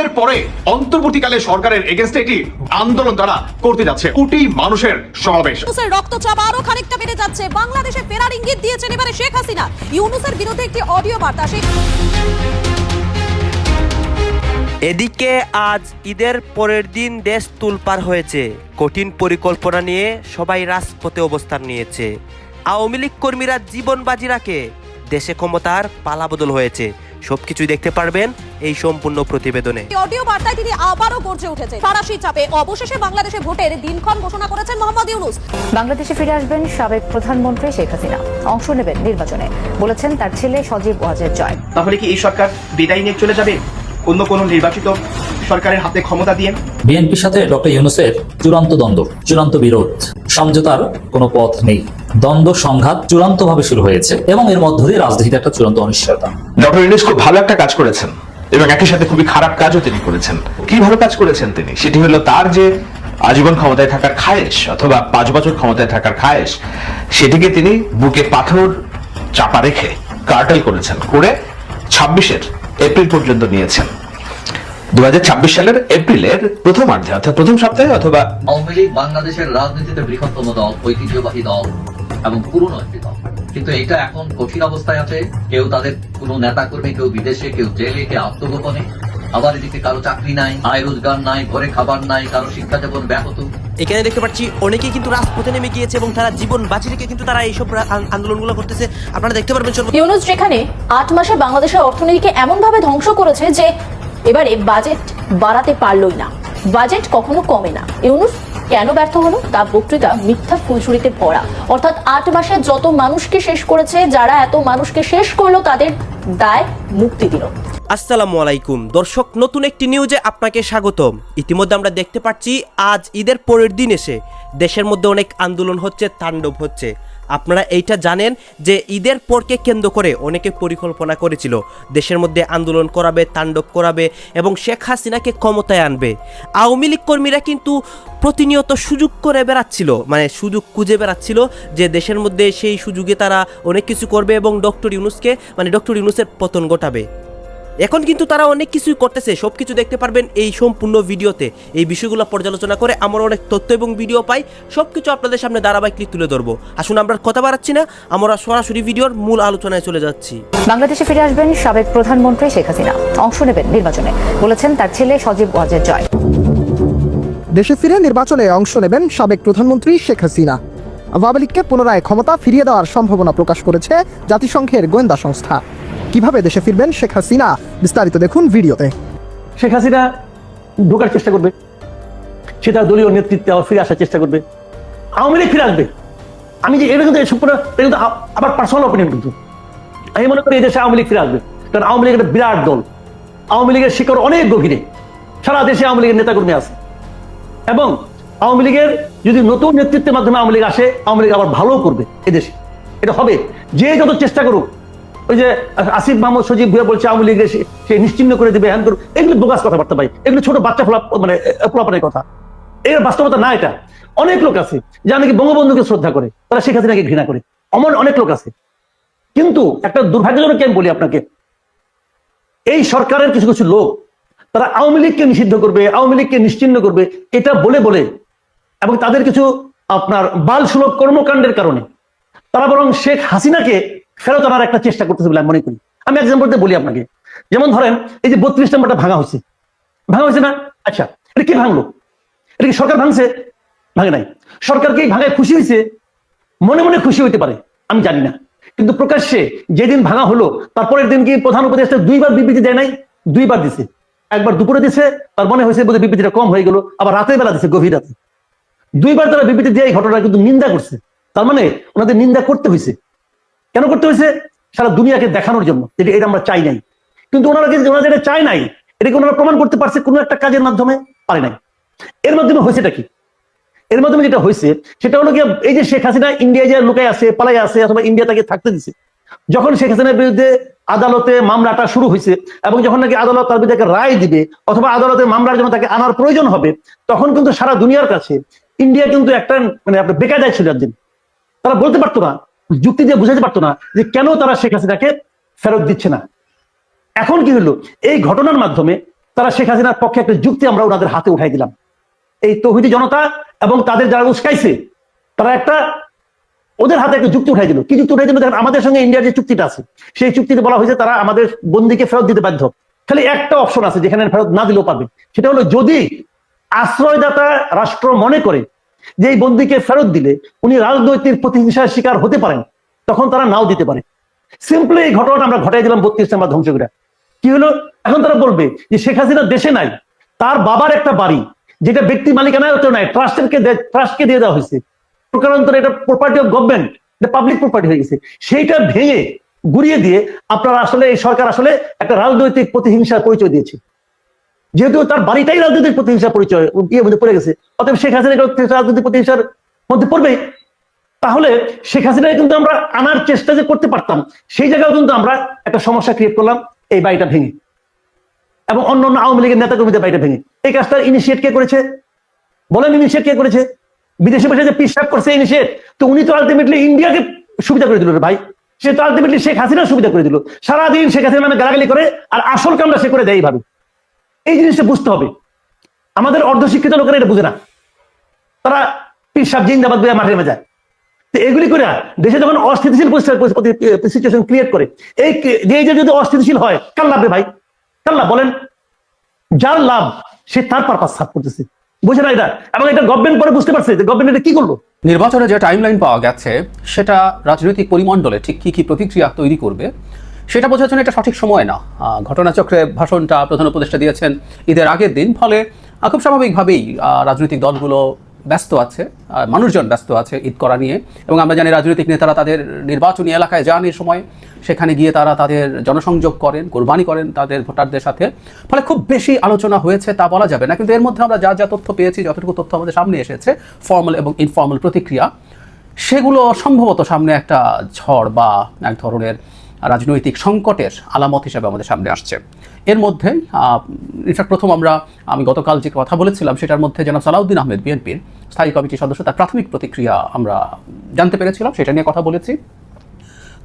ঈদের পরে অন্তর্বর্তীকালে সরকারের এগেনস্টে একটি আন্দোলন তারা করতে যাচ্ছে। কোটি মানুষের সমাবেশ। ইউনুসের রক্তচাপ আরও খানিকটা বেড়ে যাচ্ছে। বাংলাদেশে ফেরার ইঙ্গিত দিয়েছেন এবারে শেখ হাসিনা। ইউনুসের বিরুদ্ধে একটি অডিও বার্তা সেই এদিকে আজ ঈদের পরের দিন দেশ তুলপার হয়েছে। কঠিন পরিকল্পনা নিয়ে সবাই রাজপথে অবস্থান নিয়েছে। আওয়ামী লীগ কর্মীরা জীবন বাজি রাখে। দেশে ক্ষমতার পালাবদল হয়েছে। সবকিছুই দেখতে পারবেন এই সম্পূর্ণ প্রতিবেদনে। অডিও বার্তায় তিনি আবারও গর্জে উঠেছে ফরাসি চাপে অবশেষে বাংলাদেশে ভোটের দিনক্ষণ ঘোষণা করেছেন মোহাম্মদ ইউনুস। বাংলাদেশে ফিরে আসবেন সাবেক প্রধানমন্ত্রী শেখ হাসিনা। অংশ নেবেন নির্বাচনে। বলেছেন তার ছেলে সজীব ওয়াজের জয়। তাহলে কি এই সরকার বিদায় নিয়ে চলে যাবে? অন্য কোনো নির্বাচিত সরকারের হাতে ক্ষমতা দিয়ে? বিএনপির সাথে ডক্টর ইউনুসের চূড়ান্ত দ্বন্দ্ব চূড়ান্ত বিরোধ। সমঝোতার কোনো পথ নেই। দ্বন্দ্ব, সংঘাত চূড়ান্তভাবে শুরু হয়েছে এবং এর মধ্য দিয়ে রাজনীতিতে একটা চূড়ান্ত অনিশ্চয়তা। ডক্টর ইউনুস খুব ভালো একটা কাজ করেছেন এবং একই সাথে খুবই খারাপ কাজও তিনি করেছেন। কি ভালো কাজ করেছেন তিনি? সেটি হলো তার যে আজীবন ক্ষমতায় থাকার খায়েশ অথবা পাঁচ বছর ক্ষমতায় থাকার খায়েশ, সেটিকে তিনি বুকে পাথর চাপা রেখে কার্টেল করেছেন, করে ছাব্বিশের এপ্রিল পর্যন্ত নিয়েছেন। দু হাজার ছাব্বিশ সালের এপ্রিলের প্রথমার্ধে অর্থাৎ প্রথম সপ্তাহে অথবা আওয়ামী লীগ বাংলাদেশের রাজনীতিতে বৃহত্তম দল ঐতিহ্যবাহী দল এবং পুরনো একটি দল। কিন্তু এটা এখন কঠিন অবস্থায় আছে। কেউ তাদের কোনো নেতা কর্মী কেউ বিদেশে কেউ জেলে কেউ আত্মগোপনে। আবার এদিকে কারও চাকরি নাই আয় রোজগার নাই ঘরে খাবার নাই কারও শিক্ষা যেমন ব্যাহত। এখানে দেখতে পাচ্ছি অনেকেই কিন্তু রাজপথে নেমে গিয়েছে এবং তারা জীবন বাজি রেখে কিন্তু তারা এইসব আন্দোলনগুলো করতেছে। আপনারা দেখতে পারবেন ইউনুস যেখানে আট মাসে বাংলাদেশের অর্থনীতিকে এমনভাবে ধ্বংস করেছে যে এবারে বাজেট বাড়াতে পারলই না। বাজেট কখনো কমে না। ইউনুস কেন ব্যর্থ হলো? তা বক্তৃতা মিথ্যা ফুলছুরিতে ভরা। অর্থাৎ আট মাসে যত মানুষকে শেষ করেছে, যারা এত মানুষকে শেষ করল, তাদের দায় মুক্তি দিল। আসসালামু আলাইকুম। দর্শক, নতুন একটি নিউজে আপনাকে স্বাগতম। ইতিমধ্যে আমরা দেখতে পাচ্ছি, আজ ঈদের পরের দিন এসে দেশের মধ্যে অনেক আন্দোলন হচ্ছে, তাণ্ডব হচ্ছে। আপনারা এইটা জানেন যে ঈদের পরকে কেন্দ্র করে অনেকে পরিকল্পনা করেছিল। দেশের মধ্যে আন্দোলন করাবে, তাণ্ডব করাবে এবং শেখ হাসিনাকে ক্ষমতায় আনবে। আওয়ামী লীগ কর্মীরা কিন্তু প্রতিনিয়ত সুযোগ করে বেড়াচ্ছিল মানে সুযোগ খুঁজে বেড়াচ্ছিল যে দেশের মধ্যে সেই সুযোগে তারা অনেক কিছু করবে এবং ডক্টর ইউনুসকে মানে ডক্টর ইউনুসের পতন ঘটাবে। এখন কিন্তু তারা অনেক কিছুই করতেছে সব কিছু দেখতে পারবেন এই সম্পূর্ণ ভিডিওতে। এই বিষয়গুলো পর্যালোচনা করে আমরা অনেক তথ্য এবং ভিডিও পাই সব কিছু আপনাদের সামনে ধারাবাহিকলি তুলে ধরবো। আসুন আমরা কথা বাড়াচ্ছি না আমরা সরাসরি ভিডিওর মূল আলোচনায় চলে যাচ্ছি। বাংলাদেশে ফিরে আসবেন সাবেক প্রধানমন্ত্রী শেখ হাসিনা। অংশ নেবেন নির্বাচনে। বলেছেন তার ছেলে সজীব ওয়াজের জয়। দেশে ফিরে নির্বাচনে অংশ নেবেন সাবেক প্রধানমন্ত্রী শেখ হাসিনা। আওয়ামী লীগকে পুনরায় ক্ষমতা ফিরিয়ে দেওয়ার সম্ভাবনা প্রকাশ করেছে জাতিসংঘের গোয়েন্দা সংস্থা। কীভাবে দেশে ফিরবেন শেখ হাসিনা? বিস্তারিত দেখুন ভিডিওতে। শেখ হাসিনা ঢোকার চেষ্টা করবে। সে তার দলীয় নেতৃত্বে আবার ফিরে আসার চেষ্টা করবে। আওয়ামী লীগ ফিরে আসবে। আমি যে এটা কিন্তু সম্পূর্ণ এটা কিন্তু আ- আবার পার্সোনাল অপিনিয়ন কিন্তু। আমি মনে করি এই দেশে আওয়ামী লীগ ফিরে আসবে। কারণ আওয়ামী লীগ একটা বিরাট দল। আওয়ামী লীগের শিকড় অনেক গভীরে। সারা দেশে আওয়ামী লীগের নেতাকর্মী আছে। এবং আওয়ামী লীগের যদি নতুন নেতৃত্বের মাধ্যমে আওয়ামী লীগ আসে, আওয়ামী লীগ আবার ভালো করবে এদেশে এটা হবে। যে যত চেষ্টা করুক ওই যে আসিফ মাহমুদ সজীব ভুয়া বলছে আওয়ামী লীগ এসে সে নিশ্চিন্ন করে দেবে, হ্যান করুক। এগুলো বোগাস কথাবার্তা ভাই। এগুলো ছোট বাচ্চা ফোলা মানে ফোলাপানের কথা। এর বাস্তবতা না এটা। অনেক লোক আছে, যা নাকি বঙ্গবন্ধুকে শ্রদ্ধা করে, তারা শেখ হাসিনাকে ঘৃণা করে। অমন অনেক লোক আছে। কিন্তু একটা দুর্ভাগ্যজনক আমি বলি আপনাকে? এই সরকারের কিছু কিছু লোক, তারা আওয়ামী লীগকে নিষিদ্ধ করবে, আওয়ামী লীগকে নিশ্চিন্ন করবে, এটা বলে বলে, এবং তাদের কিছু আপনার বাল সুলভ কর্মকাণ্ডের কারণে, তারা বরং শেখ হাসিনাকে ফেরত আনার একটা চেষ্টা করতেছে বলে আমি মনে করি। আমি এক্সাম্পল দিয়ে বলি আপনাকে। যেমন ধরেন, এই যে বত্রিশ নম্বরটা ভাঙা হয়েছে। ভাঙা হয়েছে না? আচ্ছা এটা কি ভাঙলো? এটা কি সরকার ভাঙছে? ভাঙে নাই। সরকার কি ভাঙায় খুশি হয়েছে? মনে মনে খুশি হইতে পারে, আমি জানি না। কিন্তু প্রকাশ্যে যেদিন ভাঙা হলো, তারপরের দিন কি প্রধান উপদেষ্টা দুইবার বিবৃতি দেয় নাই? দুইবার দিছে। একবার দুপুরে দিছে, তার মনে হয়েছে বোধহয় বিবৃতিটা কম হয়ে গেল, আবার রাতের বেলা দিছে, গভীর রাতে। দুইবার তারা বিবৃতি দিয়ে এই ঘটনা কিন্তু নিন্দা করছে। তার মানে ওনাদের নিন্দা করতে হয়েছে। কেন করতে হয়েছে? সারা দুনিয়াকে দেখানোর জন্য, যেটা এটা আমরা চাই নাই। কিন্তু ওনারা কিন্তু ওনারা যেটা চাই নাই, এটাকে ওনারা প্রমাণ করতে পারছে কোনো একটা কাজের মাধ্যমে? পারে নাই। এর মাধ্যমে হয়েছেটা কি? এর মাধ্যমে যেটা হয়েছে, সেটা হলো কি এই যে শেখ হাসিনা ইন্ডিয়া যে লুকায় আছে পালাই আছে, অথবা ইন্ডিয়া তাকে থাকতে দিছে, যখন শেখ হাসিনার বিরুদ্ধে আদালতে মামলাটা শুরু হয়েছে, এবং যখন নাকি আদালত তার বিরুদ্ধে রায় দিবে, অথবা আদালতের মামলার জন্য তাকে আনার প্রয়োজন হবে, তখন কিন্তু সারা দুনিয়ার কাছে ইন্ডিয়া কিন্তু একটা মানে আপনার বেকায়দায় ছিল একদিন। তারা বলতে পারতো না যুক্তি দিয়ে বুঝাতে পারতো না যে কেন তারা শেখ হাসিনাকে ফেরত দিচ্ছে না। এখন কি হলো? এই ঘটনার মাধ্যমে তারা শেখ হাসিনার পক্ষে একটা যুক্তি আমরা ওনাদের হাতে উঠাই দিলাম। এই তৌহিদি জনতা এবং তাদের যারা উস্কাইছে, তারা একটা ওদের হাতে একটা যুক্তি উঠাই দিল। কি যুক্তি উঠাই দিল? দেখেন, আমাদের সঙ্গে ইন্ডিয়ার যে চুক্তিটা আছে, সেই চুক্তিতে বলা হয়েছে তারা আমাদের বন্দিকে ফেরত দিতে বাধ্য। খালি একটা অপশন আছে যেখানে ফেরত না দিলেও পাবে সেটা হলো যদি আশ্রয়দাতা রাষ্ট্র মনে করে যে এই বন্দিকে ফেরত দিলে, উনি রাজনৈতিক প্রতিহিংসার শিকার হতে পারেন, তখন তারা নাও দিতে পারে। সিম্পলি এই ঘটনাটা আমরা ঘটাই দিলাম বত্রিশটা আমরা ধ্বংস করে কি হলো? এখন তারা বলবে যে শেখ হাসিনা দেশে নাই, তার বাবার একটা বাড়ি, যেটা ব্যক্তি মালিকানায় হতে নাই ট্রাস্টেরকে ট্রাস্টকে দিয়ে দেওয়া হয়েছে। প্রকারান্তরে এটা প্রপার্টি অফ গভর্নমেন্ট এটা পাবলিক প্রপার্টি হয়ে গেছে। সেইটা ভেঙে, গুড়িয়ে দিয়ে আপনারা আসলে, এই সরকার আসলে একটা রাজনৈতিক প্রতিহিংসার পরিচয় দিয়েছে। যেহেতু তার বাড়িটাই রাজনৈতিক প্রতিহিংসার পরিচয় ইয়ে মধ্যে পড়ে গেছে। অতএব শেখ হাসিনা রাজনৈতিক প্রতিহিংসার মধ্যে পড়বে তাহলে শেখ হাসিনাকে কিন্তু আমরা আনার চেষ্টা যে করতে পারতাম, সেই জায়গায় কিন্তু আমরা একটা সমস্যা ক্রিয়েট করলাম, এই বাড়িটা ভেঙে। এবং অন্য অন্য আওয়ামী লীগের নেতা কর্মীদের বাড়িটা ভেঙে। এই কাজটা ইনিশিয়েট কে করেছে? বলেন ইনিশিয়েট কে করেছে? বিদেশে বসে যে পিসাব করছে ইনিশিয়েট তো উনি তো আলটিমেটলি ইন্ডিয়াকে সুবিধা করে দিল ভাই। সে তো আলটিমেটলি শেখ হাসিনা সুবিধা করে দিল। সারাদিন শেখ হাসিনা নামে গালাগালি করে, আর আসল কামটা সে করে দেয় এইভাবে। এই জিনিসটা বুঝতে হবে। আমাদের অর্ধশিক্ষিত লোকেরা এটা বুঝে না। তারা পিসাব জিন্দাবাদ বইয়া মাঠে নেমে যায়। তো এগুলি করে দেশে যখন অস্থিতিশীল সিচুয়েশন ক্রিয়েট করে, এই যে যদি অস্থিতিশীল হয়, কার লাভ ভাই? কার লাভ বলেন? যার লাভ সে তার পারপাস সাফ করতেছে। বুঝে না এটা? এবং এটা গভর্নমেন্ট পরে বুঝতে পারছে যে গভর্নমেন্ট এটা কি করল? নির্বাচনে যে টাইমলাইন পাওয়া গেছে, সেটা রাজনৈতিক পরিমণ্ডলে ঠিক কি কি প্রতিক্রিয়া তৈরি করবে সেটা বোঝার জন্য এটা সঠিক সময় না। ঘটনাচক্রে ভাষণটা প্রধান উপদেষ্টা দিয়েছেন ঈদের আগের দিন, ফলে খুব স্বাভাবিকভাবেই রাজনৈতিক দলগুলো ব্যস্ত আছে মানুষজন ব্যস্ত আছে ঈদ করা নিয়ে। এবং আমরা জানি রাজনৈতিক নেতারা তাদের নির্বাচনী এলাকায় যান এই সময় সেখানে গিয়ে তারা তাদের জনসংযোগ করেন, কোরবানি করেন তাদের ভোটারদের সাথে। ফলে খুব বেশি আলোচনা হয়েছে তা বলা যাবে না, কিন্তু এর মধ্যে আমরা যা যা তথ্য পেয়েছি, যতটুকু তথ্য আমাদের সামনে এসেছে, ফর্মাল এবং ইনফর্মাল প্রতিক্রিয়া, সেগুলো সম্ভবত সামনে একটা ঝড় বা এক ধরনের রাজনৈতিক সংকটের আলামত হিসাবে আমাদের সামনে আসছে। এর মধ্যে ইনফ্যাক্ট প্রথম আমরা, আমি গতকাল যে কথা বলেছিলাম সেটার মধ্যে জনাব সালাউদ্দিন আহমেদ, বিএনপির স্থায়ী কমিটির সদস্য, তার প্রাথমিক প্রতিক্রিয়া আমরা জানতে পেরেছিলাম, সেটা নিয়ে কথা বলেছি।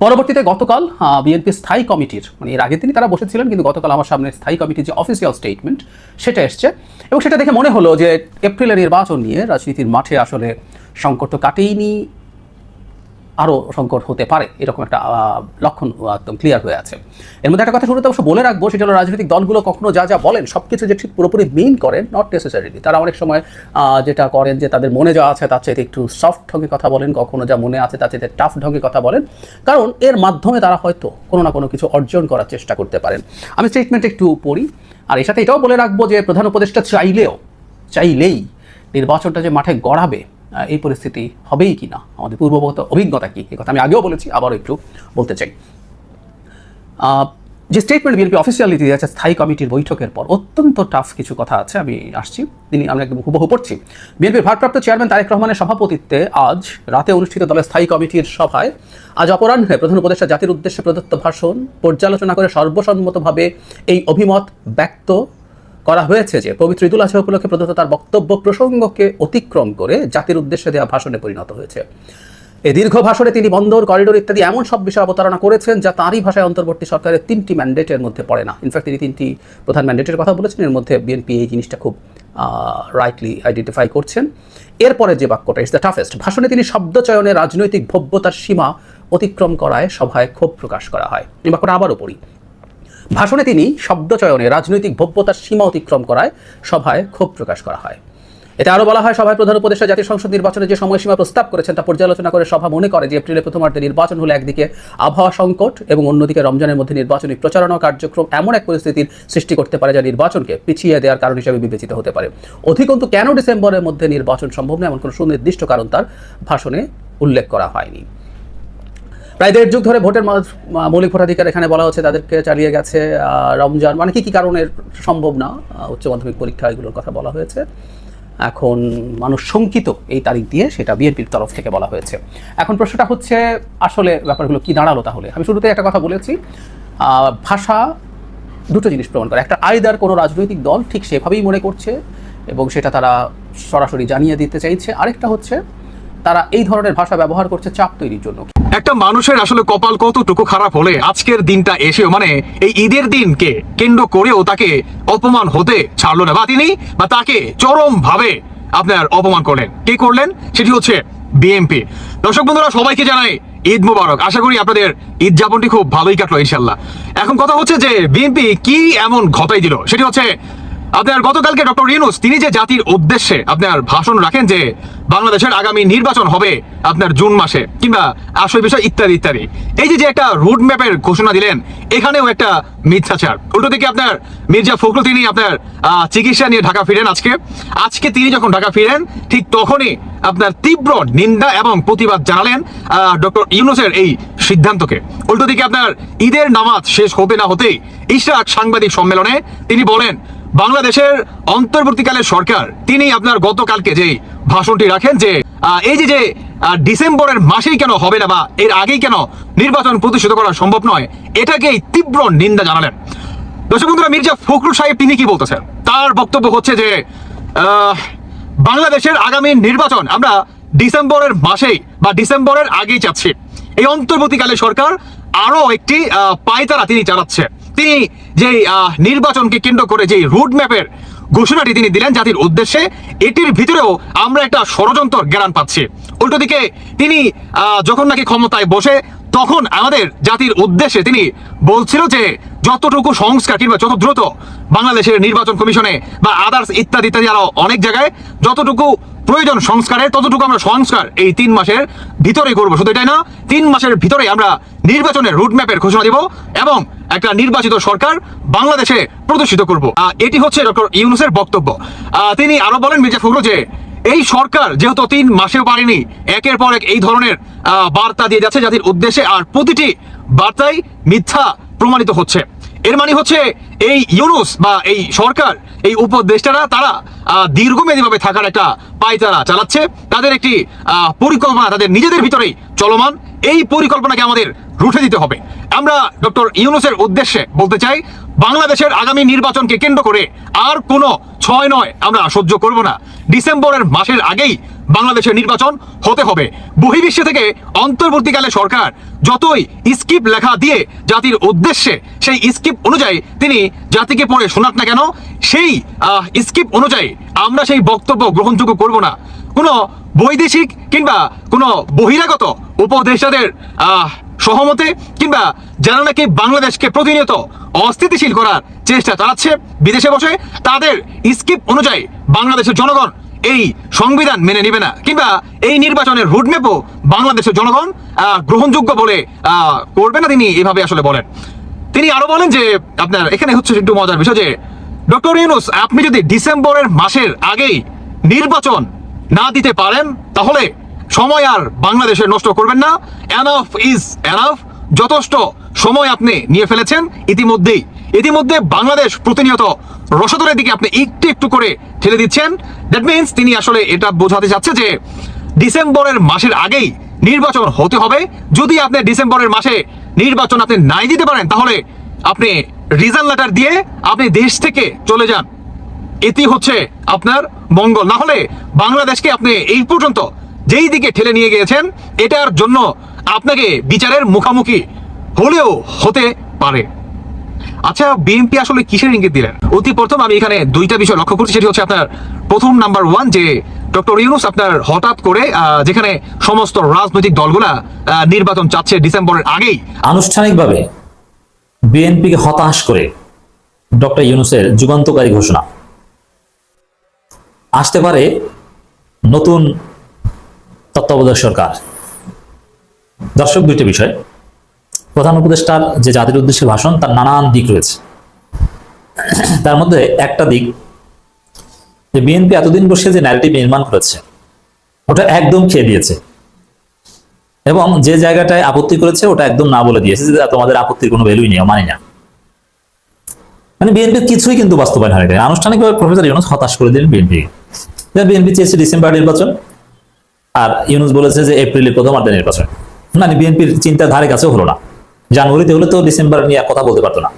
পরবর্তীতে গতকাল বিএনপি স্থায়ী কমিটির মানে এর আগে তিনি তারা বসেছিলেন, কিন্তু গতকাল আমার সামনে স্থায়ী কমিটির যে অফিসিয়াল স্টেটমেন্ট সেটা এসছে। এবং সেটা দেখে মনে হলো যে এপ্রিলের নির্বাচন নিয়ে রাজনীতির মাঠে আসলে সংকট তো কাটেইনি আরও সংকট হতে পারে, এরকম একটা লক্ষণ একদম ক্লিয়ার হয়ে আছে। এর মধ্যে একটা কথা শুরুতে অবশ্য বলে রাখব, সেটা হলো রাজনৈতিক দলগুলো কখনো যা যা বলেন সব কিছু যে ঠিক পুরোপুরি মেইন করেন নট নেসেসারিলি তারা অনেক সময় যেটা করেন যে তাদের মনে যা আছে তার চাইতে একটু সফট ঢঙ্গে কথা বলেন, কখনো যা মনে আছে তার চাইতে টাফ ঢঙ্গে কথা বলেন। কারণ এর মাধ্যমে তারা হয়তো কোনো না কোনো কিছু অর্জন করার চেষ্টা করতে পারেন। আমি স্টেটমেন্ট একটু পড়ি, আর এর সাথে এটাও বলে রাখব যে প্রধান উপদেষ্টা চাইলেও, চাইলেই নির্বাচনটা যে মাঠে গড়াবে এই পরিস্থিতি হবেই কি না? আমাদের পূর্ববর্ত অভিজ্ঞতা কি? এই কথা আমি আগেও বলেছি, আবারও একটু বলতে চাই। যে স্টেটমেন্ট বিএনপি অফিসিয়ালি দিয়েছে, স্থায়ী কমিটির বৈঠকের পর অত্যন্ত টাফ কিছু কথা আছে, আমি আসছি। তিনি আমরা একদম হুবহু পড়ছি। বিএনপির ভারপ্রাপ্ত চেয়ারম্যান তারেক রহমানের সভাপতিত্বে আজ রাতে অনুষ্ঠিত দলের স্থায়ী কমিটির সভায় আজ অপরাহ্নে প্রধান উপদেষ্টা জাতির উদ্দেশ্যে প্রদত্ত ভাষণ, পর্যালোচনা করে সর্বসম্মতভাবে এই অভিমত ব্যক্ত করা হয়েছে যে পবিত্র ঈদুল আজহা উপলক্ষে প্রদত্ত তার বক্তব্য প্রসঙ্গকে অতিক্রম করে জাতির উদ্দেশ্যে দেওয়া ভাষণে পরিণত হয়েছে। এই দীর্ঘ ভাষণে তিনি বন্দর, করিডোর ইত্যাদি এমন সব বিষয় অবতারণা করেছেন যা তাঁরই ভাষায় অন্তর্বর্তী সরকারের তিনটি ম্যান্ডেটের মধ্যে পড়ে না। ইনফ্যাক্ট তিনি তিনটি প্রধান ম্যান্ডেটের কথা বলেছেন, এর মধ্যে বিএনপি এই জিনিসটা খুব রাইটলি আইডেন্টিফাই করছেন। এরপরে যে বাক্যটা ইস দ্য টাফেস্ট ভাষণে তিনি শব্দ চয়নে রাজনৈতিক ভব্যতার সীমা অতিক্রম করায় সভায় ক্ষোভ প্রকাশ করা হয়। এই বাক্যটা আবারও পড়ি। ভাষণে তিনি শব্দচয়নে রাজনৈতিক ভব্যতার সীমা অতিক্রম করায় সভায় ক্ষোভ প্রকাশ করা হয়। এতে আরও বলা হয়, সভায় প্রধান উপদেষ্টা জাতীয় সংসদ নির্বাচনে যে সময়সীমা প্রস্তাব করেছেন তা পর্যালোচনা করে সভা মনে করে যে এপ্রিলে প্রথমার্ধে নির্বাচন হলে একদিকে আবহাওয়া সংকট এবং অন্যদিকে রমজানের মধ্যে নির্বাচনী প্রচারণা কার্যক্রম এমন এক পরিস্থিতির সৃষ্টি করতে পারে যা নির্বাচনকে পিছিয়ে দেওয়ার কারণ হিসেবে বিবেচিত হতে পারে। অধিকন্তু, কেন ডিসেম্বরের মধ্যে নির্বাচন সম্ভব না এমন কোনো সুনির্দিষ্ট কারণ তার ভাষণে উল্লেখ করা হয়নি। প্রায় দেড় যুগ ধরে ভোটের মৌলিক ভোটাধিকার এখানে বলা হচ্ছে, তাদেরকে চালিয়ে গেছে রমজান। মানে কি কি কারণে সম্ভব না? উচ্চ মাধ্যমিক পরীক্ষা, এগুলোর কথা বলা হয়েছে। এখন মানুষ শঙ্কিত এই তারিখ দিয়ে, সেটা বিএনপির তরফ থেকে বলা হয়েছে। এখন প্রশ্নটা হচ্ছে, আসলে ব্যাপারগুলো কি দাঁড়াল তাহলে? আমি শুরুতে একটা কথা বলেছি ভাষা দুটো জিনিস প্রমাণ করে। একটা, আইদার কোনো রাজনৈতিক দল ঠিক সেভাবেই মনে করছে এবং সেটা তারা সরাসরি জানিয়ে দিতে চাইছে। আরেকটা হচ্ছে, তারা এই ধরনের ভাষা ব্যবহার করছে চাপ তৈরির জন্য। একটা মানুষের আসলে কপাল কতটুকু খারাপ হলে আজকের দিনটা এসেও মানে এই ঈদের দিনকে কেন্দ্র করেও তাকে অপমান হতে ছাড়লো না। বা তিনি বা তাকে চরম ভাবে আপনার অপমান করলেন। কে করলেন? সেটি হচ্ছে বিএনপি দর্শক বন্ধুরা, সবাইকে জানাই ঈদ মুবারক। আশা করি আপনাদের ঈদ যাপনটি খুব ভালোই কাটলো ইনশাল্লাহ এখন কথা হচ্ছে যে বিএনপি কি এমন ঘটাই দিল? সেটি হচ্ছে আপনার গতকালকে ডক্টর ইউনুস, তিনি যে জাতির উদ্দেশ্যে আপনার ভাষণ রাখেন যে বাংলাদেশের আগামী নির্বাচন হবে আপনার জুন মাসে, কিংবা আসল বিষয় ইত্যাদি ইত্যাদি। এই যে যে একটা রুট ম্যাপের ঘোষণা দিলেন, এখানেও একটা মিথ্যাচার। উল্টো দিকে আপনার মির্জা ফখরুল, তিনি আপনার চিকিৎসা নিয়ে ঢাকা ফিরেন আজকে। আজকে তিনি যখন ঢাকা ফিরেন, ঠিক তখনই আপনার তীব্র নিন্দা এবং প্রতিবাদ জানালেন ডক্টর ইউনুসের এই সিদ্ধান্তকে। উল্টো দিকে আপনার ঈদের নামাজ শেষ হতে না হতেই ইশরাক সাংবাদিক সম্মেলনে তিনি বলেন বাংলাদেশের অন্তর্বর্তীকালে সরকার, তিনি আপনার গতকালকে যে ভাষণটি রাখেন যে এই যে যে ডিসেম্বরের মাসেই কেন হবে না বা এর আগেই কেন নির্বাচন প্রতিষ্ঠিত করা সম্ভব নয়, এটাকেই তীব্র নিন্দা জানালেন। দর্শক বন্ধুরা, মির্জা ফখরুল সাহেব তিনি কি বলতেছেন? তার বক্তব্য হচ্ছে যে বাংলাদেশের আগামী নির্বাচন আমরা ডিসেম্বরের মাসেই বা ডিসেম্বরের আগেই চাচ্ছি। এই অন্তর্বর্তীকালে সরকার আরও একটি পায়তারা তিনি চালাচ্ছে। তিনি যে নির্বাচনকে কেন্দ্র করে যে রুট ম্যাপের ঘোষণাটি তিনি দিলেন জাতির উদ্দেশ্যে, এটির ভিতরেও আমরা একটা ষড়যন্ত্র জ্ঞান পাচ্ছি। উল্টো দিকে তিনি যখন নাকি ক্ষমতায় বসে, তখন আমাদের জাতির উদ্দেশ্যে তিনি বলছিল যে যতটুকু সংস্কার কিংবা যত দ্রুত বাংলাদেশের নির্বাচন কমিশনে বা আদার্স ইত্যাদি ইত্যাদি আরও অনেক জায়গায় যতটুকু প্রয়োজন সংস্কারের, ততটুকু আমরা সংস্কার এই তিন মাসের ভিতরে করব। শুধু এটাই না, তিন মাসের ভিতরে আমরা নির্বাচনের রুটম্যাপের ঘোষণা দিব এবং একটা নির্বাচিত সরকার বাংলাদেশে প্রদর্শিত করব। এটি হচ্ছে ডক্টর ইউনুসের বক্তব্য। তিনি আরও বলেন মির্জা ফখরুল যে এই সরকার যেহেতু তিন মাসেও পারেনি, একের পর এক এই ধরনের বার্তা দিয়ে যাচ্ছে জাতির উদ্দেশ্যে আর প্রতিটি বার্তাই মিথ্যা প্রমাণিত হচ্ছে। এর মানে হচ্ছে এই ইউনুস বা এই সরকার, এই উপদেষ্টারা, তারা দীর্ঘমেয়াদীভাবে থাকার একটা পায়তারা চালাচ্ছে। তাদের একটি পরিকল্পনা তাদের নিজেদের ভিতরেই চলমান। এই পরিকল্পনাকে আমাদের রুখে দিতে হবে। আমরা ডক্টর ইউনুসের উদ্দেশ্যে বলতে চাই, বাংলাদেশের আগামী নির্বাচনকে কেন্দ্র করে আর কোনো ছয় নয় আমরা সহ্য করব না। ডিসেম্বরের মাসের আগেই বাংলাদেশের নির্বাচন হতে হবে। বহির্বিশ্ব থেকে অন্তর্বর্তীকালে সরকার যতই স্কিপ লেখা দিয়ে জাতির উদ্দেশ্যে, সেই স্কিপ অনুযায়ী তিনি জাতিকে পড়ে শোনাক না কেন, সেই স্কিপ অনুযায়ী আমরা সেই বক্তব্য গ্রহণযোগ্য করব না। কোনো বৈদেশিক কিংবা কোনো বহিরাগত উপদেষ্টাদের সহমতে কিংবা যারা নাকি বাংলাদেশকে প্রতিনিয়ত অস্থিতিশীল করার চেষ্টা চালাচ্ছে বিদেশে বসে, তাদের স্কিপ অনুযায়ী বাংলাদেশের জনগণ এই সংবিধান মেনে নেবে না। কিংবা এই নির্বাচনের রুটম্যাপও বাংলাদেশের জনগণ গ্রহণযোগ্য বলে করবে না তিনি এভাবে আসলে বলেন। তিনি আরও বলেন যে, আপনার এখানে হচ্ছে একটু মজার বিষয় যে ডক্টর ইউনুস আপনি যদি ডিসেম্বরের মাসের আগেই নির্বাচন না দিতে পারেন, তাহলে সময় আর বাংলাদেশে নষ্ট করবেন না। এনাফ ইজ এনাফ যথেষ্ট সময় আপনি নিয়ে ফেলেছেন ইতিমধ্যেই। ইতিমধ্যে বাংলাদেশ প্রতিনিয়ত রসদরের দিকে আপনি একটু একটু করে ঠেলে দিচ্ছেন। দ্যাট মিনস তিনি আসলে এটা বোঝাতে চাচ্ছে যে ডিসেম্বরের মাসের আগেই নির্বাচন হতে হবে। যদি আপনি ডিসেম্বরের মাসে নির্বাচন আপনি নাই দিতে পারেন, তাহলে আপনি রিজাল্ট লেটার দিয়ে আপনি দেশ থেকে চলে যান। এটি হচ্ছে আপনার মঙ্গল। না হলে বাংলাদেশকে আপনি এই পর্যন্ত যেই দিকে ঠেলে নিয়ে গিয়েছেন, এটার জন্য আপনাকে বিচারের মুখামুখি হলেও হতে পারে। আচ্ছা বিএনপি আসলে কিসের ইঙ্গিত দিলেন? অতি প্রথম আমি এখানে দুইটা বিষয় লক্ষ্য করছি, সেটি হচ্ছে আপনার প্রথম নাম্বার ওয়ান যে ডক্টর ইউনুস আপনার হঠাৎ করে যেখানে সমস্ত রাজনৈতিক দলগুলা নির্বাচন চাচ্ছে ডিসেম্বরের আগেই। আনুষ্ঠানিকভাবে বিএনপিকে হতাশ করে ডক্টর ইউনুসের যুগান্তকারী ঘোষণা। আসতে পারে নতুন তত্ত্বাবধায়ক সরকার। দর্শক, দুইটা বিষয়। প্রধান উপদেষ্টার যে জাতির উদ্দেশ্যে ভাষণ, তার নানান দিক রয়েছে। তার মধ্যে একটা দিক, যে বিএনপি এতদিন বসে যে ন্যারেটিভ নির্মাণ করেছে, ওটা একদম খেয়ে দিয়েছে। এবং যে জায়গাটায় আপত্তি করেছে, ওটা একদম না বলে দিয়েছে, যে তোমাদের আপত্তির কোনো ভ্যালুই নেই, মানি না। মানে বিএনপির কিছুই কিন্তু বাস্তবায়ন হয়নি। আনুষ্ঠানিকভাবে প্রফেসর ইউনুস হতাশ করে দিলেন বিএনপি। বিএনপি চেয়েছে ডিসেম্বর নির্বাচন, আর ইউনুস বলেছে যে এপ্রিলের প্রথমার্ধে নির্বাচন। মানে বিএনপির চিন্তার ধারে কাছেও হলো না। জানুয়ারিতে হলে তো ডিসেম্বর নিয়ে কথা বলতে পারতো না।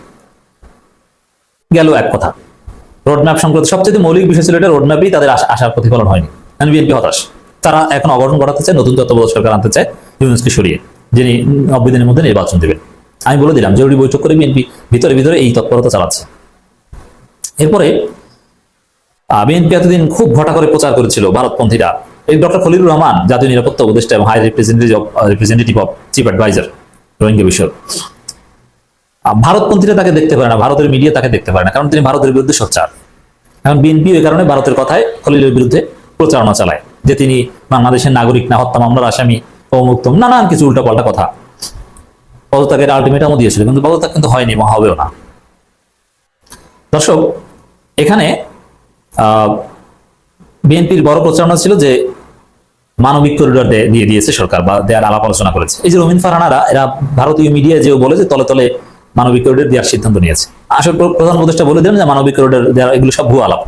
গেল এক কথা। রোডম্যাপ সংক্রান্ত সবচেয়ে মৌলিক বিষয় ছিল এটা, রোডম্যাপেই তাদের আশা- আশার প্রতিফলন হয়নি। বিএনপি হতাশ। তারা এখন অঘটন ঘটাতে চায়, নতুন তত্ত্বাবধায়ক সরকার আনতে চায়, ইউনুসকে সরিয়ে, যিনি নব্বই দিনের মধ্যে নির্বাচন দেবেন। আমি বলে দিলাম, জরুরি বৈঠক করে বিএনপি ভিতরে ভিতরে এই তৎপরতা চালাচ্ছে। এরপরে বিএনপি এতদিন খুব ঘটা করে প্রচার করেছিল ভারতপন্থীরা। এই ডক্টর খলিলুর রহমান, জাতীয় নিরাপত্তা উপদেষ্টা এবং high representative representative of chief adviser. Rohingya বিষয় ভারতপন্থীরা তাকে দেখতে পারে না, ভারতের মিডিয়া তাকে দেখতে পারে না, কারণ তিনি ভারতের বিরুদ্ধে সোচ্চার। এখন বিএনপি ওই কারণে ভারতের কথায় খলিলের বিরুদ্ধে প্রচারণা চালায়, যে তিনি বাংলাদেশের নাগরিক না, হত্যা মামলার আসামি, অমুক্তম, নানান কিছু উল্টাপাল্টা কথা। পদত্যাগের আলটিমেটামও দিয়েছিল, কিন্তু পদত্যাগ কিন্তু হয়নি এবং হবেও না। দর্শক, এখানে বিএনপির বড় প্রচারণা ছিল যে মানবিক করিডর দিয়ে দিয়েছে সরকার বা দেওয়ার আলাপ আলোচনা করেছে। এই যে রমিন ফারহানারা এরা ভারতীয় মিডিয়া যে বলে যে তলে তলে মানবিক করিডর দেওয়ার সিদ্ধান্ত নিয়েছে। আসল প্রধান উপদেষ্টা বলে দিলেন যে মানবিক করিডর দেওয়ার এগুলো সব ভুয়া আলাপ।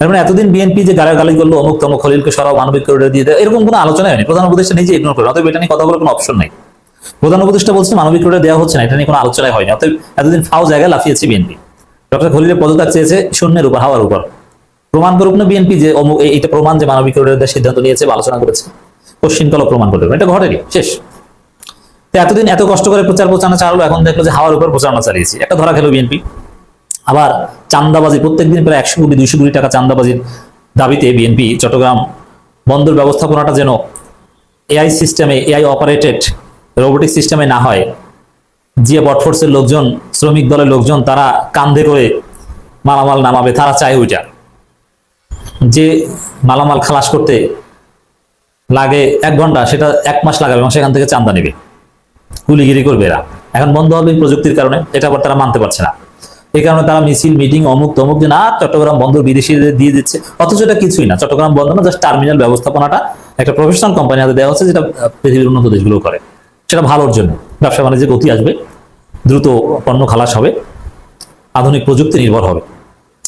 মানে এতদিন বিএনপি যে গালাগালি করল, অমুক তমুক খলিলকে সরাও, মানবিক করিডর দিয়ে দেয়, এরকম কোনো আলোচনা হয়নি। প্রধান উপদেষ্টা নিজে ইগনোর অতএব এটা নিয়ে কথা বলার কোনো অপশন নেই। প্রধান উপদেষ্টা বলছে মানবিক করিডর দেওয়া হচ্ছে না, এটা নিয়ে কোনো আলোচনাই হয়নি, অতএব এতদিন ফাও জায়গায় লাফিয়েছে বিএনপি ডক্টর খলিলের পদত্যাগ চেয়েছে শূন্যের উপর, হাওয়ার উপর। প্রমাণ করুক না বিএনপি যে অমুক এটা প্রমাণ যে মানবিক সিদ্ধান্ত নিয়েছে আলোচনা করেছে কোশ্চিনকালও প্রমাণ করতে এটা ঘটেনি, শেষ। তো এতদিন এত কষ্ট করে প্রচার প্রচারণা চালালো, এখন দেখল যে হাওয়ার উপর প্রচারণা চালিয়েছি। একটা ধরা খেলো বিএনপি। আবার চান্দাবাজি প্রত্যেকদিন প্রায় একশো কোটি, দুইশো কোটি টাকা চান্দাবাজির দাবিতে বিএনপি, চট্টগ্রাম বন্দর ব্যবস্থাপনাটা যেন এআই সিস্টেমে, এআই অপারেটেড রোবোটিক সিস্টেমে না হয় যে বটফোর্সের লোকজন, শ্রমিক দলের লোকজন, তারা কান্ধে করে মালামাল নামাবে, তারা চায় ওইটা। যে মালামাল খালাস করতে লাগে এক ঘণ্টা, সেটা এক মাস লাগাবে এবং সেখান থেকে চান্দা নেবে। গুলিগিরি করবে এরা। এখন বন্ধ হবে প্রযুক্তির কারণে, এটা আবার তারা মানতে পারছে না। এই কারণে তারা মিছিল, মিটিং, অমুক তমুক যে না, চট্টগ্রাম বন্দর বিদেশিদের দিয়ে দিচ্ছে, অথচ এটা কিছুই না। চট্টগ্রাম বন্দর না, জাস্ট টার্মিনাল ব্যবস্থাপনাটা একটা প্রফেশনাল কোম্পানি হাতে দেওয়া হচ্ছে, যেটা পৃথিবীর উন্নত দেশগুলো করে। সেটা ভালোর জন্য। ব্যবসা বাণিজ্যে গতি আসবে, দ্রুত পণ্য খালাস হবে, আধুনিক প্রযুক্তি নির্ভর হবে,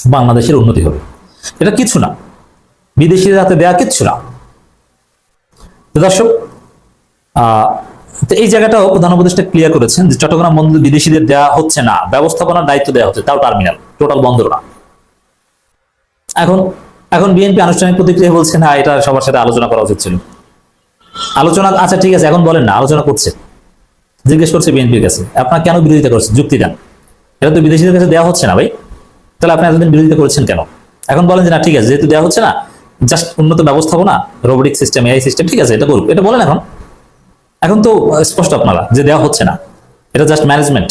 বাংলাদেশের উন্নতি হবে। এটা কিছু না। বিদেশিদের হাতে দেয়া কিচ্ছু না। দর্শক এই জায়গাটাও প্রধান উপদেষ্টা ক্লিয়ার করেছেন যে চট্টগ্রাম বন্দর বিদেশিদের দেওয়া হচ্ছে না, ব্যবস্থাপনার দায়িত্ব দেওয়া হচ্ছে, তাও টার্মিনাল টোটাল বন্দর না। এখন এখন বিএনপি আনুষ্ঠানিক প্রতিক্রিয়া বলছে, না, এটা সবার সাথে আলোচনা করা উচিত ছিল। আলোচনা আচ্ছা ঠিক আছে, এখন বলেন না, আলোচনা করছে। জিজ্ঞেস করছে বিএনপির কাছে, আপনার কেন বিরোধিতা করছেন? যুক্তি দেন। এটা তো বিদেশিদের কাছে দেওয়া হচ্ছে না ভাই। তাহলে আপনি এতদিন বিরোধিতা করেছেন কেন? এখন বলেন যে, না, ঠিক আছে, যেহেতু দেওয়া হচ্ছে না জাস্ট উন্নত ব্যবস্থাপনা রোবোটিক সিস্টেম এআই সিস্টেম ঠিক আছে এটা করুক। এটা বলেন এখন। এখন তো স্পষ্ট আপনারা যে দেওয়া হচ্ছে না। এটা জাস্ট ম্যানেজমেন্ট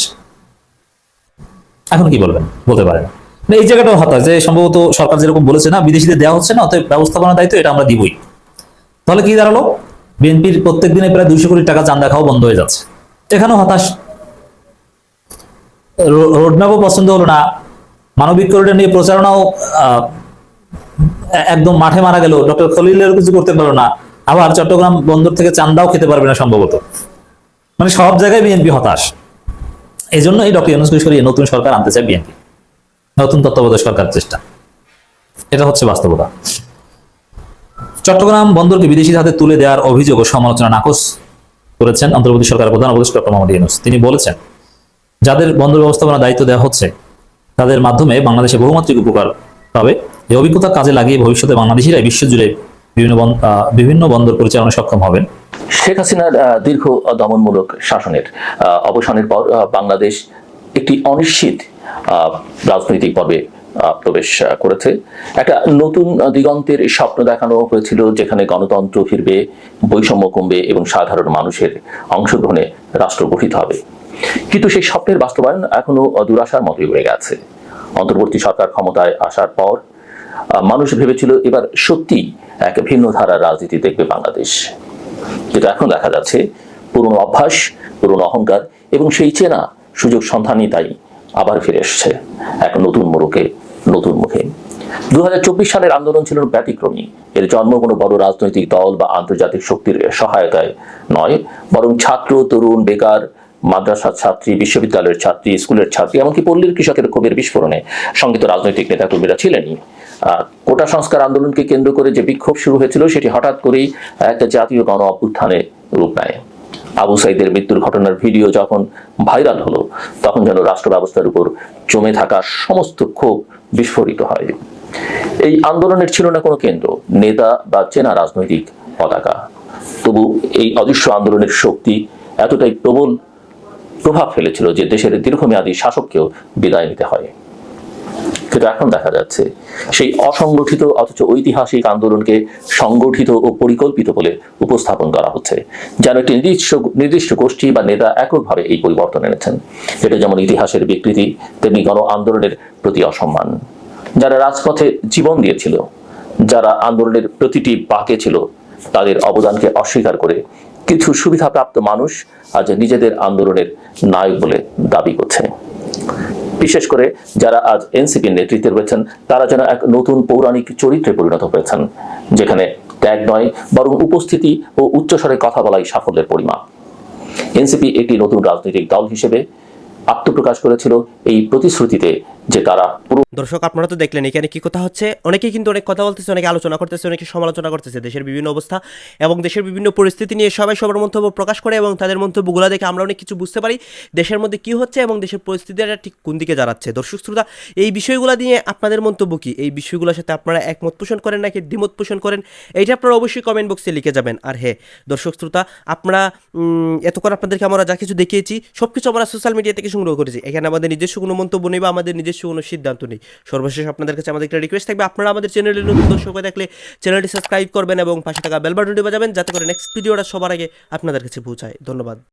এখন কি বলবেন? বলতে পারেন। না, এই জায়গাটাও হতাশ যে সম্ভবত সরকার যেরকম বলেছে না বিদেশিদের দেওয়া হচ্ছে না অতএব ব্যবস্থাপনার দায়িত্ব এটা আমরা দিবই। তাহলে কি দাঁড়াল? বিএনপির প্রত্যেক দিনে প্রায় দুইশো কোটি টাকা চান্দা খাওয়া বন্ধ হয়ে যাচ্ছে। এখানেও হতাশ। রোডম্যাপও পছন্দ হলো না। মানবিক করিডোর নিয়ে প্রচারণাও একদম মাঠে মারা গেল। ডক্টর খলিলের কিছু করতে পারল না। আবার চট্টগ্রাম বন্দর থেকে চান্দাও খেতে পারবে না সম্ভবত। মানে সব জায়গায় বিএনপি হতাশ। এই জন্য এই ডক্টর ইউনুসকে সরিয়ে নতুন সরকার আনতে চায় বিএনপি। নতুন তত্ত্বাবধায়ক সরকার চেষ্টা। এটা হচ্ছে বাস্তবতা। চট্টগ্রাম বন্দরকে বিদেশিদের হাতে তুলে দেওয়ার অভিযোগ ও সমালোচনা নাকচ করেছেন অন্তর্বর্তী সরকার প্রধান উপদেষ্টা ডক্টর মোহাম্মদ ইউনুস। তিনি বলেছেন, যাদের বন্দর ব্যবস্থাপনা দায়িত্ব দেওয়া হচ্ছে, তাদের মাধ্যমে বাংলাদেশে বহুমাত্রিক উপকার পাবে। এই অভিজ্ঞতা কাজে লাগিয়ে ভবিষ্যতে বাংলাদেশিরা বিশ্বজুড়ে বিভিন্ন বিভিন্ন বন্দর পরিচালনায় সক্ষম হবেন। শেখ হাসিনার দীর্ঘ দমনমূলক শাসনের অবসানের পর বাংলাদেশ একটি অনিশ্চিত রাজনৈতিক পর্বে প্রবেশ করেছে। একটা নতুন দিগন্তের স্বপ্ন দেখানো হয়েছিল যেখানে গণতন্ত্র ফিরবে, বৈষম্য কমবে এবং সাধারণ মানুষের অংশগ্রহণে রাষ্ট্র গঠিত হবে। কিন্তু সেই স্বপ্নের বাস্তবায়ন এখনও দুরাশার মতোই রয়ে গেছে। অন্তর্বর্তী সরকার ক্ষমতায় আসার পর মানুষ ভেবেছিল এবার সত্যি এক ভিন্ন ধারার রাজনীতি দেখবে বাংলাদেশ। কিন্তু এখন দেখা যাচ্ছে পুরনো অভ্যাস পুরনো অহংকার এবং সেই চেনা সুযোগ সন্ধানই তাই আবার ফিরে এসছে এক নতুন মোড়কে নতুন মুখে। দু হাজার চব্বিশ সালের আন্দোলন ছিল ব্যতিক্রমী। এর জন্ম কোনো বড় রাজনৈতিক দল বা আন্তর্জাতিক শক্তির সহায়তায় নয় বরং ছাত্র তরুণ বেকার মাদ্রাসার ছাত্রী বিশ্ববিদ্যালয়ের ছাত্রী স্কুলের ছাত্রী এমনকি পল্লীর কৃষকের ক্ষোভের বিস্ফোরণে সংগীত রাজনৈতিক নেতাকর্মীরা ছিলেনই। আহ, কোটা সংস্কার আন্দোলনকে কেন্দ্র করে যে বিক্ষোভ শুরু হয়েছিল, সেটি হঠাৎ করেই একটা জাতীয় গণ অভ্যুত্থানে রূপ নেয়। আবু সাইদের মৃত্যুর ঘটনার ভিডিও যখন ভাইরাল হলো, তখন যেন রাষ্ট্র ব্যবস্থার উপর জমে থাকা সমস্ত ক্ষোভ বিস্ফোরিত হয়। এই আন্দোলনের ছিল না কোনো কেন্দ্র, নেতা বা চেনা রাজনৈতিক পতাকা। তবু এই অদৃশ্য আন্দোলনের শক্তি এতটাই প্রবল প্রভাব ফেলেছিল যে দেশের দীর্ঘমেয়াদী শাসককেও বিদায় নিতে হয়। কিন্তু এখন দেখা যাচ্ছে, সেই অসংগঠিত অথচ ঐতিহাসিক আন্দোলনকে সংগঠিত ও পরিকল্পিত বলে উপস্থাপন করা হচ্ছে, যেন একটি নির্দিষ্ট নির্দিষ্ট গোষ্ঠী বা নেতা এককভাবে এই পরিবর্তন এনেছেন। এটা যেমন ইতিহাসের বিকৃতি, তেমনি গণ আন্দোলনের প্রতি অসম্মান। যারা রাজপথে জীবন দিয়েছিল, যারা আন্দোলনের প্রতিটি বাকে ছিল, তাদের অবদানকে অস্বীকার করে কিছু সুবিধাপ্রাপ্ত মানুষ আজ নিজেদের আন্দোলনের নায়ক বলে দাবি করছে। বিশেষ করে যারা আজ এনসিপির নেতৃত্বে রয়েছেন, তারা যেন এক নতুন পৌরাণিক চরিত্রে পরিণত হয়েছেন, যেখানে ত্যাগ নয়, বরং উপস্থিতি ও উচ্চস্বরে কথা বলাই সাফল্যের পরিমাপ। এনসিপি একটি নতুন রাজনৈতিক দল হিসেবে আত্মপ্রকাশ করেছিল এই প্রতিশ্রুতিতে যে তারা পুরো দর্শক, আপনারা তো দেখলেন, এখানে কি কথা হচ্ছে? অনেকেই কিন্তু অনেক কথা বলতেছে, অনেকে আলোচনা করতেছে, অনেকে সমালোচনা করতেছে, দেশের বিভিন্ন অবস্থা এবং দেশের বিভিন্ন পরিস্থিতি নিয়ে সবাই সবার মন্তব্য প্রকাশ করে এবং তাদের মন্তব্যগুলো দেখে আমরা অনেক কিছু বুঝতে পারি দেশের মধ্যে কি হচ্ছে এবং দেশের পরিস্থিতিটা ঠিক কোন দিকে দাঁড়াচ্ছে দর্শক, শ্রোতা, এই বিষয়গুলো নিয়ে আপনাদের মন্তব্য কি? এই বিষয়গুলোর সাথে আপনারা একমত পোষণ করেন নাকি দ্বিমত পোষণ করেন? এইটা আপনারা অবশ্যই কমেন্ট বক্সে লিখে যাবেন। আর হ্যাঁ দর্শক, শ্রোতা আপনারা এতক্ষণ আপনাদেরকে আমরা যা কিছু দেখিয়েছি সব কিছু আমরা সোশ্যাল মিডিয়া থেকে সংগ্রহ করেছি। এখানে আমাদের নিজস্ব কোনো মন্তব্য নেই বা আমাদের নিজস্ব কোনো সিদ্ধান্ত নেই। সর্বশেষ আপনাদের কাছে আমাদের একটা রিকোয়েস্ট থাকবে। আপনারা আমাদের চ্যানেলে নতুন দর্শক হয়ে থাকলে চ্যানেলটি সাবস্ক্রাইব করবেন এবং পাশে টাকা বেল বাটনটি বাজাবেন, যাতে করে নেক্সট ভিডিওটা সবার আগে আপনাদের কাছে পৌঁছায়। ধন্যবাদ।